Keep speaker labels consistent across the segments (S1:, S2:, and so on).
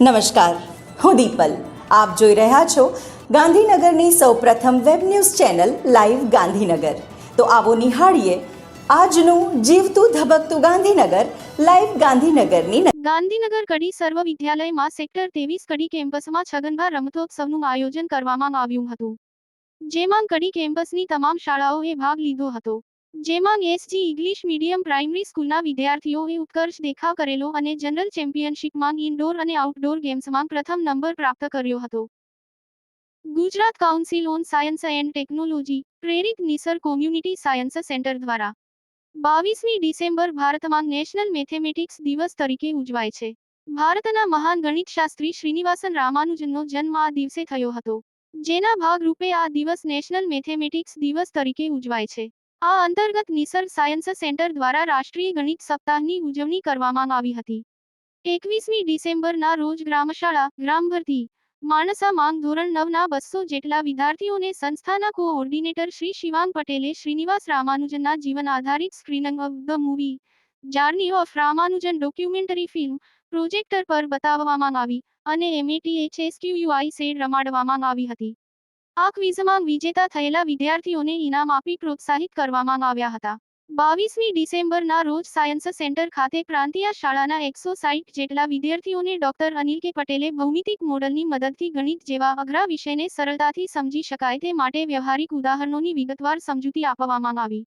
S1: નમસ્કાર. હું દીપલ. આપ જોઈ રહ્યા છો ગાંધીનગરની સૌપ્રથમ web news channel live Gandhinagar. તો આવો નિહાળીએ આજનું જીવતું ધબકતું ગાંધીનગર લાઈવ ગાંધીનગરની
S2: ગાંધીનગર કડી સર્વ વિદ્યાલયમાં સેક્ટર ત્રેવીસ કડી કેમ્પસમાં છગનભા રમતોત્સવનું આયોજન કરવામાં આવ્યું હતું. જેમાં કડી કેમ્પસની તમામ શાળાઓએ ભાગ લીધો હતો. જેમાં એસજી ઇંગ્લિશ મીડિયમ પ્રાઇમરી સ્કૂલના વિદ્યાર્થીઓએ ઉત્કર્ષ દેખાવ કરેલો અને જનરલ ચેમ્પિયનશિપમાં ઇન્ડોર અને આઉટડોર ગેમ્સમાં પ્રથમ નંબર પ્રાપ્ત કર્યો હતો. Gujarat council on science and technology, પ્રેરિત નિસર કોમ્યુનિટી સાયન્સ સેન્ટર દ્વારા બાવીસમી ડિસેમ્બર ભારતમાં નેશનલ મેથેમેટિક્સ દિવસ તરીકે ઉજવાય છે. ભારતના મહાન ગણિતશાસ્ત્રી શ્રીનિવાસન રામાનુજનનો જન્મ આ દિવસે થયો હતો. જેના ભાગરૂપે આ દિવસ નેશનલ મેથેમેટિક્સ દિવસ તરીકે ઉજવાય છે. આ અંતર્ગત નિસર્ગ સાયન્સ સેન્ટર દ્વારા રાષ્ટ્રીય ગણિત સપ્તાહની ઉજવણી કરવામાં આવી હતી. એકવીસમી ડિસેમ્બરના રોજ ગ્રામશાળા ગ્રામ ભરતી માણસા માંગ ધોરણ નવના બસો જેટલા વિદ્યાર્થીઓને સંસ્થાના કોઓર્ડિનેટર શ્રી શિવાંગ પટેલે શ્રીનિવાસ રામાનુજનના જીવન આધારિત screening of the movie, journey of Ramanujan documentary film projector પર બતાવવામાં આવી અને એમએટીએચએસક્યુયુઆઈ સેડ રમાડવામાં આવી હતી. આ ક્વિઝમાં વિજેતા થયેલા વિદ્યાર્થીઓને ઇનામ આપી પ્રોત્સાહિત કરવામાં આવ્યા હતા. બાવીસમી ડિસેમ્બરના રોજ સાયન્સ સેન્ટર ખાતે પ્રાંતિય શાળાના એકસો સાઈઠ જેટલા વિદ્યાર્થીઓને ડોક્ટર અનિલ કે પટેલે ભૌમિતિક મોડલની મદદથી ગણિત જેવા અઘરા વિષયને સરળતાથી સમજી શકાય તે માટે વ્યવહારિક ઉદાહરણોની વિગતવાર સમજૂતી આપવામાં આવી.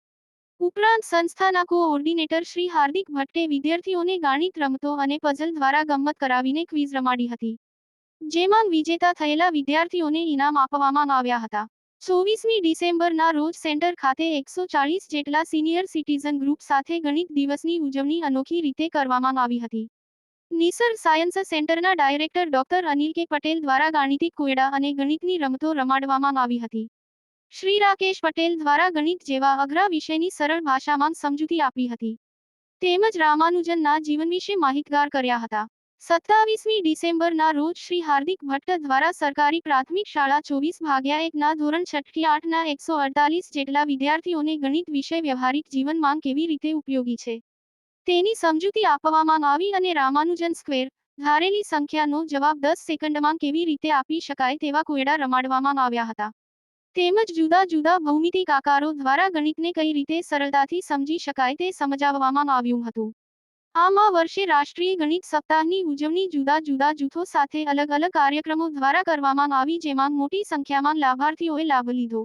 S2: ઉપરાંત સંસ્થાના કોઓર્ડિનેટર શ્રી હાર્દિક ભટ્ટે વિદ્યાર્થીઓને ગાણિત રમતો અને પઝલ દ્વારા ગમત કરાવીને ક્વિઝ રમાડી હતી. જેમાં વિજેતા થયેલા વિદ્યાર્થીઓને ઇનામ આપવામાં આવ્યા હતા. ચોવીસમી ડિસેમ્બરના રોજ સેન્ટર ખાતે એકસો ચાળીસ જેટલા સિનિયર સિટીઝન ગ્રુપ સાથે ગણિત દિવસની ઉજવણી અનોખી રીતે કરવામાં આવી હતી. નિસર્ગ સાયન્સ સેન્ટરના director doctor Anil K Patel દ્વારા ગાણિતિક કોયડા અને ગણિતની રમતો રમાડવામાં આવી હતી. શ્રી રાકેશ પટેલ દ્વારા ગણિત જેવા અઘરા વિષયની સરળ ભાષામાં સમજૂતી આપી હતી. તેમજ રામાનુજનના જીવન વિશે માહિતગાર કર્યા હતા. સત્તાવીસમી ડિસેમ્બરના રોજ શ્રી હાર્દિક ભટ્ટ દ્વારા સરકારી પ્રાથમિક શાળા ચોવીસ ભાગ્યા એકના ધોરણ છઠ્ઠી આઠના એકસો અડતાલીસ જેટલા વિદ્યાર્થીઓને ગણિત વિષય વ્યવહારિક જીવનમાં કેવી રીતે ઉપયોગી છે? તેની સમજૂતી આપવામાં આવી અને રામાનુજન સ્ક્વેર ધારેલી સંખ્યાનો જવાબ દસ સેકન્ડમાં કેવી રીતે આપી શકાય તેવા કોયડા રમાડવામાં આવ્યા હતા. તેમજ જુદા જુદા ભૌમિતિક આકારો દ્વારા ગણિતને કઈ રીતે સરળતાથી સમજી શકાય તે સમજાવવામાં આવ્યું હતું. આમ વર્ષે રાષ્ટ્રીય ગણિત સપ્તાહની ઉજવણી જુદા જુદા જૂથો સાથે અલગ અલગ કાર્યક્રમો દ્વારા કરવામાં આવી, જેમાં મોટી સંખ્યામાં લાભાર્થીઓએ લાભ લીધો.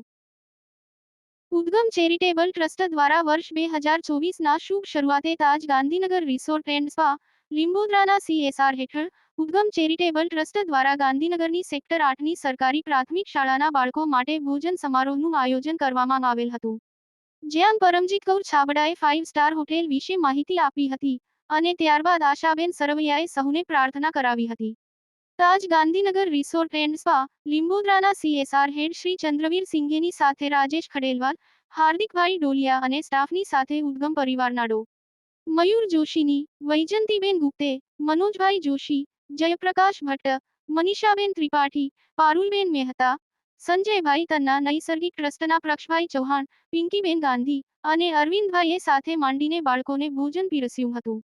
S2: ઉદ્ગમ ચેરિટેબલ ટ્રસ્ટ દ્વારા વર્ષ બે હજાર ચોવીસના શુભ શરૂઆતે Taj Gandhinagar resort and spa લીંબોદરાના CSR હેઠળ ઉદ્ગમ ચેરિટેબલ ટ્રસ્ટ દ્વારા ગાંધીનગરની સેક્ટર આઠની સરકારી પ્રાથમિક શાળાના બાળકો માટે ભોજન સમારોહનું આયોજન કરવામાં આવેલ હતું. જ્યાં પરમજીત કૌર છાબડાએ ફાઇવ સ્ટાર હોટેલ વિશે માહિતી આપી હતી. અને ત્યારબાદ આશાબેન સરવૈયાએ સહુને પ્રાર્થના કરાવી હતી. Taj Gandhinagar resort and spa, લીંબોદરાના C S R head Shri Chandravir સિંઘેની સાથે રાજેશ ખડેલવાલ, હાર્દિકભાઈ ડોલિયા અને સ્ટાફની સાથે ઉદ્ગમ પરિવારના ડો. મયુર જોશીની, વૈજંતીબેન ગુપ્તે, મનોજભાઈ જોશી, જયપ્રકાશ ભટ્ટ, મનીષાબેન ત્રિપાઠી, પારુલબેન મહેતા, સંજયભાઈ તન્ના, નૈસર્ગિક ટ્રસ્ટના પ્રક્ષભાઈ ચૌહાણ, પિંકીબેન ગાંધી અને અરવિંદભાઈએ સાથે માંડીને બાળકોને ભોજન પીરસ્યું હતું.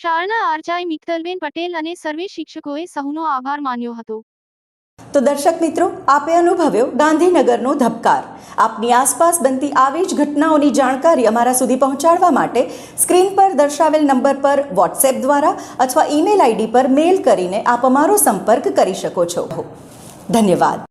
S2: શાળાના આર્ચાઈ મિત્તલબેન પટેલ અને સર્વે શિક્ષકોએ સહુનો આભાર માન્યો હતો.
S1: તો દર્શક મિત્રો, આપે અનુભવ્યો ગાંધીનગરનો ધબકાર. આપની આસપાસ બનતી આવી જ ઘટનાઓની જાણકારી અમારા સુધી પહોંચાડવા માટે સ્ક્રીન પર દર્શાવેલ નંબર પર વોટ્સએપ દ્વારા અથવા ઈમેલ આઈડી પર મેલ કરીને આપ અમારો સંપર્ક કરી શકો છો. ધન્યવાદ.